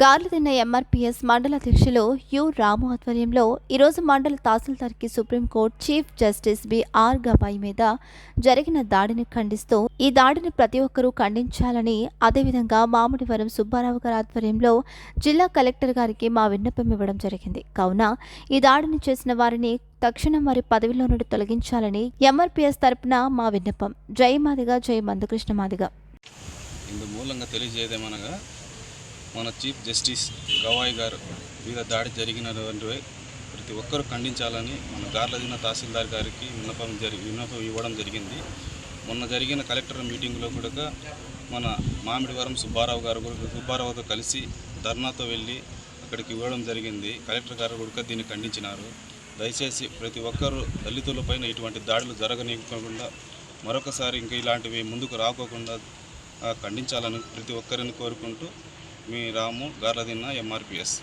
Garladinne MRPS మండల అధ్యక్షులు you రాము ఆధ్వర్యంలో ఈరోజు మండల తహసీల్దార్కి supreme court chief justice B R Gavai మీద జరిగిన దాడిని ఖండిస్తూ ఈ దాడిని ప్రతి ఒక్కరూ ఖండించాలని అదేవిధంగా మామిడివరం సుబ్బారావు గారి ఆధ్వర్యంలో జిల్లా కలెక్టర్ గారికి మా విన్నపం ఇవ్వడం జరిగింది. కావున ఈ దాడిని చేసిన వారిని తక్షణం వారి పదవిలో నుండి తొలగించాలని ఎంఆర్పీఎస్ తరపున మా విన్నపం. జై మాదిగా జై మందకృష్ణ మాదిగా. ఇందు మూలంగా తెలియజేయదేమనగా మన చీఫ్ జస్టిస్ గవాయ్ గారు మీద దాడి జరిగినటువంటి ప్రతి ఒక్కరూ ఖండించాలని మన గార్లదిన తహసీల్దార్ గారికి విన్నపం జరిగి విన్నపం ఇవ్వడం జరిగింది. మొన్న జరిగిన కలెక్టర్ మీటింగ్లో కూడా మన మామిడివరం సుబ్బారావు గారు కూడా సుబ్బారావుతో కలిసి ధర్నాతో వెళ్ళి అక్కడికి ఇవ్వడం జరిగింది. కలెక్టర్ గారు కూడా దీన్ని ఖండించినారు. దయచేసి ప్రతి ఒక్కరూ దళితులపైన ఇటువంటి దాడులు జరగనీయకుండా మరొకసారి ఇంకా ఇలాంటివి ముందుకు రాకోకుండా ఖండించాలని ప్రతి ఒక్కరిని కోరుకుంటూ మీ రాము గార్లదిన్న ఎంఆర్పిఎస్